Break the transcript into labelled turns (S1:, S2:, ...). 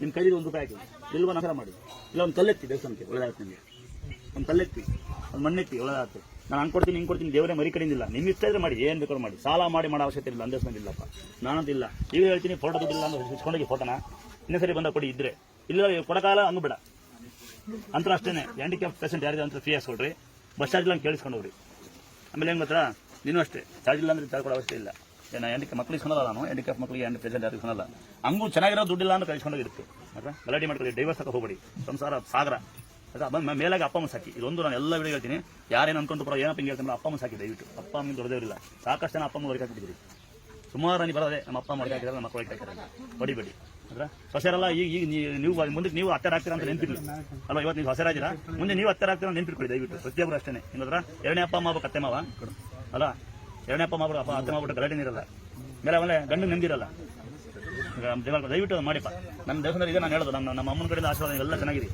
S1: ನಿಮ್ಮ ಕೈಲಿ ಒಂದು ರೂಪಾಯಿ ಹಾಕಿ ಇಲ್ವ ನಗರ ಮಾಡಿ ಇಲ್ಲ, ಒಂದು ಕಲ್ಲೆತ್ತಿ ದೇವಸ್ಥಾನಕ್ಕೆ ಒಳ್ಳೆದಾಗುತ್ತೆ ನಿಮಗೆ ಒಂದು ಕಲ್ಲೆತ್ತಿ, ಒಂದು ಮಣ್ಣೆತ್ತಿ ಒಳ್ಳೆದಾಗುತ್ತೆ ನಾನು ಅನ್ಕೊಡ್ತೀನಿ ಹಿಂಗೆ ಕೊಡ್ತೀನಿ, ದೇವರೇ ಮರಿ ಕಡಿಂದಿಲ್ಲ ನಿಮ್ಮ ಇಷ್ಟ ಇದ್ರೆ ಮಾಡಿ, ಏನು ಬೇಕಾದ್ರೂ ಮಾಡಿ. ಸಾಲ ಮಾಡಿ ಮಾಡೋ ಅವಶ್ಯಕತೆ ಇಲ್ಲ ಅಂದೇಸ್ಕೊಂಡು ಇಲ್ಲಪ್ಪ. ನಾನಂತಿಲ್ಲ ಈಗ ಹೇಳ್ತೀನಿ ಫೋಟೋ ದುಡ್ಡಿಲ್ಲ ಅಂದ್ರೆ ಇಸ್ಕೊಂಡೋಗಿ ಫೋಟೋನ ಇನ್ನೇ ಸರಿ ಬಂದ ಕೊಡಿ, ಇದ್ರೆ. ಇಲ್ಲ ಕೊಡಕಾಲ ಹಂಗೂ ಬೇಡ ಅಂತ ಅಷ್ಟೇ ಹ್ಯಾಂಡಿಕ್ಯಾಪ್ ಪೇಷಂಟ್ ಯಾರಿದೆ ಅಂತ ಫ್ರೀ ಹಾಕ್ಸ್ಕೊಳ್ರಿ ಬಸ್ ಚಾರ್ಜ್ ಇಲ್ಲ ಕೇಳಿಸ್ಕೊಂಡು ಹೋಗ್ರಿ. ಆಮೇಲೆ ಹೆಂಗ್ ಗೊತ್ತಾ? ನೀನು ಅಷ್ಟೇ. ಚಾರ್ಜ್ ಇಲ್ಲ ಅಂದ್ರೆ ಚಾರ್ಜ್ ಕೊಡೋ ಅವಶ್ಯಕತೆ ಇಲ್ಲ. ಹ್ಯಾಂಡಿಕ್ಯಾಪ್ ಮಕ್ಳಿಗೆ ಇಸ್ಕೊಳಲ್ಲ ನಾನು ಹ್ಯಾಂಡಿಕ್ಯಾಪ್ ಮಕ್ಕಳಿಗೆ ಹ್ಯಾಂಡ್ ಪ್ರೆಸೆಂಟ್ ಯಾರು ಇಸ್ಕೊಳಲ್ಲ ಹಂಗೂ ಚೆನ್ನಾಗಿರೋ ದುಡ್ಡಿಲ್ಲ ಅಂತ ಕಳಿಸ್ಕೊಂಡೋಗಿರುತ್ತೆ ಆಯ್ತಾ? ಗಲಾಟೆ ಮಾಡ್ಕೊಳ್ಳಿ ಡೈವರ್ಸ್ ಹಾಕೋ ಹೋಗ್ಬಿಡಿ. ಸಂಸಾರ ಸಾಗರ. ಆಯ್ತಾ? ಬಂದ ಮೇಲಾಗಿ ಅಪ್ಪ ಅಮ್ಮ ಸಾಕಿ. ಇದೊಂದು ನಾನು ಎಲ್ಲ ವಿಡಿಯೋ ಹೇಳ್ತೀನಿ. ಯಾರೇನು ಅನ್ಕೊಂಡು ಬರೋ ಏನಪ್ಪ ಹಿಂಗೆ ಹೇಳ್ತಾರೆ ಅಪ್ಪ ಅಮ್ಮ ಸಾಕಿ ದಯವಿಟ್ಟು. ಅಪ್ಪ ಅಮ್ಮ ದೊಡ್ಡದೇವರಿಲ್ಲ ಸಾಕಷ್ಟು ಜನ ಅಪ್ಪ ಅಮ್ಮ ಹೊರಗೆ ಸುಮಾರು ನೀವು ಬರೋದೆ ನಮ್ಮ ಅಪ್ಪ ಅಮ್ಮ ಹೊರಗೆ ನಮ್ಮ ಮಕ್ಕಳು ಹೊರಗೆ ಹಾಕಿದ್ದಾರೆ. ಹೊಡಿಬೇಡಿ ಅಂದ್ರೆ ಸೊಸೆರಲ್ಲ ಈಗ ಈಗ ನೀವು- ಮುಂದಕ್ಕೆ ನೀವು ಹತ್ತಿರ ಆಗ್ತೀರಾ ಅಂತ ನೆನ್ಪಿರ್ಲಿ ಅಲ್ವಾ? ಇವತ್ತು ನೀವು ಹೊಸರಾಜಿರ ಮುಂದೆ ನೀವು ಹತ್ತಿರ ಆಗ್ತೀರಾ ನೆನ್ಪಿಟ್ಕೊಳ್ಳಿ, ದಯವಿಟ್ಟು. ಪ್ರತಿಯೊಬ್ಬರು ಅಷ್ಟೇ ಇನ್ನೋದ್ರ ಎರಡನೇ ಅಪ್ಪ ಅಮ್ಮ ಕತ್ತೆ ಮಾವ. ಅಲ್ಲ? ಎರಡನೇ ಮಾಡ್ಬಿಡಪ್ಪ ಅರ್ಥ ಅತ್ತೆ ಮಾಡ್ಬಿಟ್ಟು ಗಲಾಟೆ ಇರಲ್ಲ ಮೇಲೆ ಆಮೇಲೆ ಗಂಡು ನೆಮ್ಮದಿರಲ್ಲ. ಈಗ ದಯವಿಟ್ಟು ಮಾಡಿಪ್ಪ. ನನ್ನ ದೇವಸ್ಥಾನದಲ್ಲಿ ಇದೆ, ನಾನು ಹೇಳೋದು. ನಮ್ಮ ನಮ್ಮ ಅಮ್ಮನ ಕಡೆಯಿಂದ ಆಶೀರ್ವಾದ ಎಲ್ಲ ಚೆನ್ನಾಗಿರಿ.